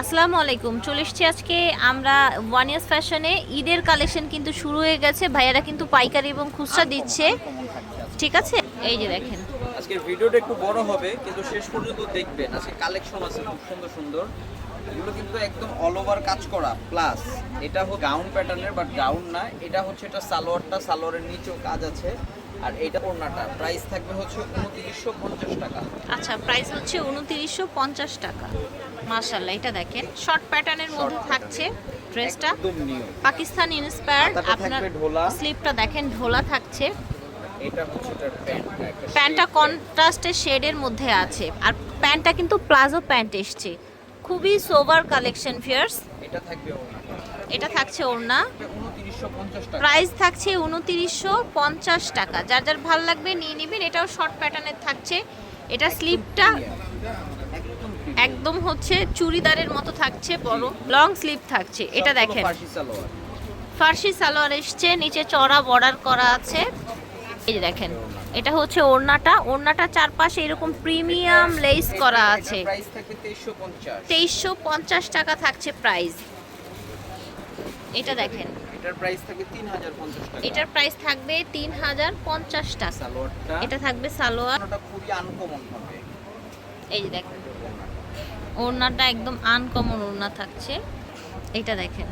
আসসালামু আলাইকুম। চলে এসছি আজকে আমরা ওয়ান ইয়ার্স ফ্যাশনে ঈদের কালেকশন কিন্তু শুরু হয়ে গেছে। ভাইয়ারা কিন্তু পাইকারি এবং খুচরা দিচ্ছে। ঠিক আছে? এই যে দেখেন। আজকের ভিডিওটা একটু বড় হবে কিন্তু শেষ পর্যন্ত দেখবেন। আজকে কালেকশন আছে খুব সুন্দর সুন্দর। এগুলো কিন্তু একদম অল ওভার কাজ করা। প্লাস এটা হচ্ছে গাউন প্যাটার্নের বাট গাউন না এটা হচ্ছে এটা সালোয়ারটা সালোয়ারের নিচেও কাজ আছে। আর এটা ওড়নাটা। প্রাইস থাকবে হচ্ছে উনত্রিশশো পঞ্চাশ টাকা। আচ্ছা প্রাইস হচ্ছে উনতিরিশশো পঞ্চাশ টাকা। মার্শাল্লাহ এটা দেখেন। শর্ট প্যাটার্নের মধ্যে থাকছে ড্রেসটা পাকিস্তান ইন্সপায়ার্ড আপনার স্লিপটা দেখেন ঢোলা থাকছে। এটা হচ্ছে প্যান্ট প্যান্টটা কন্ট্রাস্টের শেডের মধ্যে আছে। আর প্যান্টটা কিন্তু প্লাজো প্যান্ট এসছে। খুবই সোভার কালেকশন ফিয়ার্স এটা থাকবে ওড়নাটা। এটা থাকছে ওড়না। প্রাইস থাকছে উনতিরিশশো পঞ্চাশ টাকা। যার যার ভালো লাগবে নিয়ে নেবেন। এটাও শর্ট প্যাটার্নের থাকছে। এটা স্লিপটা একদম হচ্ছে চুড়িদারের মতো থাকছে বড় লং স্লিপ থাকছে। এটা দেখেন। ফার্সি সালোয়ার। এসছে নিচে চড়া বর্ডার করা আছে। এই দেখেন এটা হচ্ছে ওড়নাটা। ওড়নাটা চারপাশে এরকম প্রিমিয়াম লেস করা আছে। তেইশশো পঞ্চাশ। টাকা থাকছে প্রাইস এটা দেখেন। এটার প্রাইস থাকবে তিন হাজার পঞ্চাশ টাকা। এটার প্রাইস থাকবে তিন হাজার পঞ্চাশ টাকা। সালোয়ারটা এটা থাকবে সালোয়ার। ওটা খুবই আনকমন হবে। এই যে দেখেন। ওড়নাটা একদম আনকমন ওড়না থাকছে। এটা দেখেন।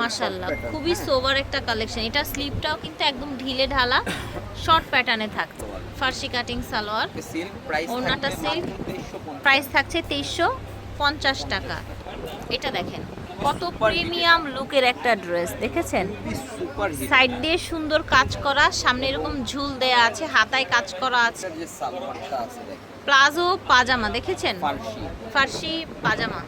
মাশাল্লাহ খুবই সোবার একটা কালেকশন এটা স্লিপটাও কিন্তু একদম ঢিলে ঢালা শর্ট প্যাটার্নে থাকছে ফার্সি কাটিং সালোয়ার। সিল্ক ওড়নাটা 2350 প্রাইস থাকছে তেইশশো পঞ্চাশ টাকা। এটা দেখেন। কত প্রিমিয়াম লুকের একটা ড্রেস দেখেছেন? সাইড দিয়ে সুন্দর কাজ করা সামনে এরকম ঝুল দেয়া আছে হাতায় কাজ করা আছে। যে সালোয়ারটা আছে দেখেন। প্লাজো পাজামা দেখেছেন? ফার্সি। ফার্সি পাজামা।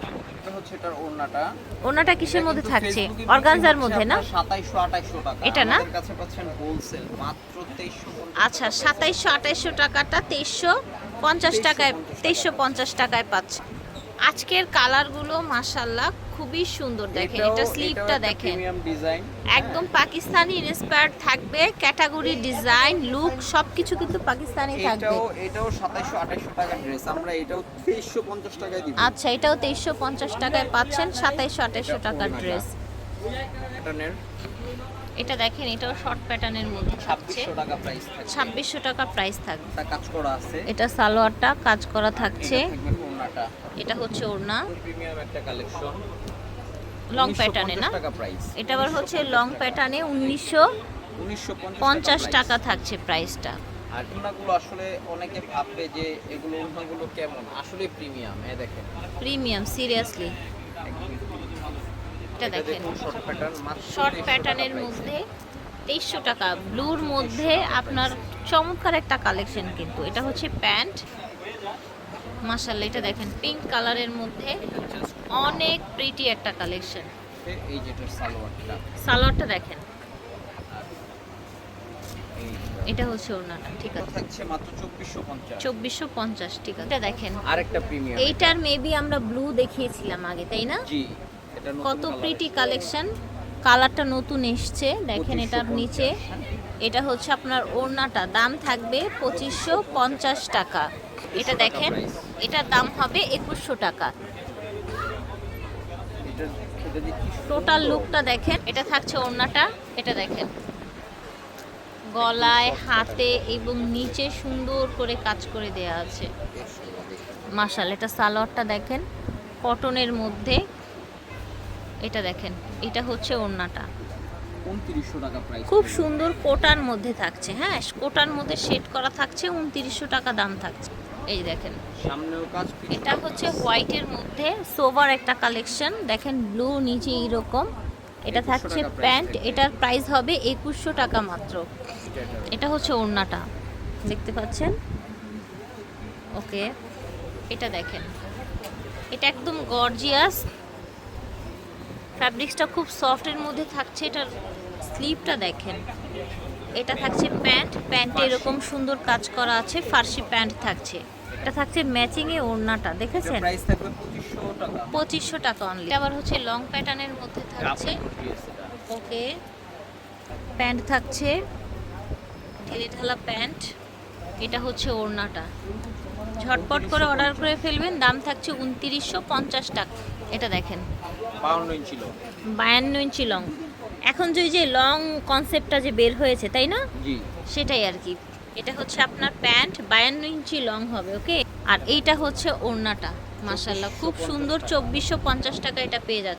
ওনাটা কিসের মধ্যে থাকছে? অর্গানজার মধ্যে না? আপনার 2700 2800 টাকা। এটা না? আমাদের কাছে পাচ্ছেন হোলসেল মাত্র 2350 আচ্ছা সাতাইশশো আঠাইশশো টাকাটা তেইশশো পঞ্চাশ টাকায় তেইশশো পঞ্চাশ টাকায় পাচ্ছে। আজকের কালারগুলো মাসাল্লাহ খুবই সুন্দর দেখেন। এটা স্লিপটা দেখেন। একদম পাকিস্তানি ইন্সপায়ার্ড থাকবে ক্যাটাগরি ডিজাইন লুক সবকিছু কিন্তু পাকিস্তানি থাকবে। এটাও এটাও 2700 2800 টাকা ড্রেস আমরা এটাও 2350 টাকায় দিব। আচ্ছা এটাও তেইশশো পঞ্চাশ টাকায় পাচ্ছেন সাতাইশশো আঠাইশশো টাকার ড্রেস প্যাটার্নের এটা দেখেন এটাও শর্ট প্যাটার্নের মধ্যে থাকছে। 2600 টাকা প্রাইস থাকবে। ছাব্বিশশো টাকা প্রাইস থাকবে। এটা কাজ করা আছে। এটা সালোয়ারটা কাজ করা থাকছে। ওড়নাটা? এটা হচ্ছে ওড়না। প্রিমিয়াম একটা কালেকশন লং প্যাটার্নে না? এটা আবার হচ্ছে লং প্যাটার্নে উনিশশো পঞ্চাশ টাকা থাকছে প্রাইসটা আর ওড়নাগুলো আসলে অনেকে ভাববে যে এগুলো ওড়নাগুলো কেমন? আসলে প্রিমিয়াম এ দেখেন। প্রিমিয়াম সিরিয়াসলি এটা দেখেন। শর্ট প্যাটার্ন মাত্র শর্ট 2300 প্যাটার্নের মধ্যে তেইশশো টাকা। ব্লুর মধ্যে আপনার চমৎকার একটা কালেকশন কিন্তু। এটা হচ্ছে প্যান্ট। মাসাল্লাহ এটা দেখেন পিঙ্ক কালারের মধ্যে অনেক প্রিটি একটা কালেকশন এই সালোয়ারটা। সালোয়ারটা দেখেন। এটা। হচ্ছে ওড়নাটা ঠিক আছে। থাকছে মাত্র 2450 চব্বিশশো পঞ্চাশ ঠিক আছে। এটা দেখেন। আরেকটা প্রিমিয়াম এইটার মেবি আমরা ব্লু দেখিয়েছিলাম আগে তাই না? জি কত প্রিটি কালেকশন কালারটা নতুন এসছে। দেখেন এটার নিচে। এটা হচ্ছে আপনার ওড়নাটা। দাম থাকবে পঁচিশশো পঞ্চাশ টাকা। এটা দেখেন এটার দাম হবে একুশশো টাকা। টোটাল। লুকটা দেখেন এটা থাকছে ওড়নাটা। এটা দেখেন গলায় হাতে এবং নিচে সুন্দর করে কাজ করে দেয়া আছে। মাশাল এটা সালোয়ারটা দেখেন কটনের মধ্যে। এটা দেখেন এটা হচ্ছে ওড়নাটা। 2900 টাকা প্রাইস খুব সুন্দর কোটার মধ্যে থাকছে হ্যাঁ কোটার মধ্যে সেট করা থাকছে উনত্রিশশো টাকা দাম থাকছে। এই দেখেন। সামনেও কাজ এটা হচ্ছে হোয়াইটের মধ্যে সোভার একটা কালেকশন দেখেন ব্লু নিচে এইরকম। এটা থাকছে প্যান্ট এটার প্রাইস হবে একুশশো টাকা মাত্র। এটা এটা হচ্ছে ওড়নাটা দেখতে পাচ্ছেন? ওকে এটা দেখেন। এটা একদম গর্জিয়াস ফ্যাব্রিক্সটা খুব সফটের মধ্যে থাকছে এটার স্লিপটা দেখেন। এটা থাকছে প্যান্ট প্যান্টে এরকম সুন্দর কাজ করা আছে ফার্সি প্যান্ট থাকছে। এটা থাকছে ম্যাচিং এ ওড়নাটা দেখেছেন? প্রাইস থাকবে 2500 টাকা। পঁচিশশো টাকা অনলি আবার হচ্ছে লং প্যাটার্নের মধ্যে থাকছে। ওকে। প্যান্ট থাকছে ঢেলে ঢালা প্যান্ট। এটা হচ্ছে ওড়নাটা। ঝটপট করে অর্ডার করে ফেলবেন দাম থাকছে উনত্রিশশো পঞ্চাশ টাকা। এটা দেখেন। বাউন্ন ইঞ্চি লং। বায়ান্ন ইঞ্চি লং। এখন যে ওই যে লং কনসেপ্টটা যে বের হয়েছে তাই না? জি। সেটাই আর কি। এটা হচ্ছে আপনার প্যান্ট বায়ান্ন ইঞ্চি লং হবে ওকে? আর এইটা হচ্ছে ওড়নাটা মাসাল্লাহ খুব সুন্দর চব্বিশশো পঞ্চাশ টাকা এটা পেয়ে যাচ্ছে।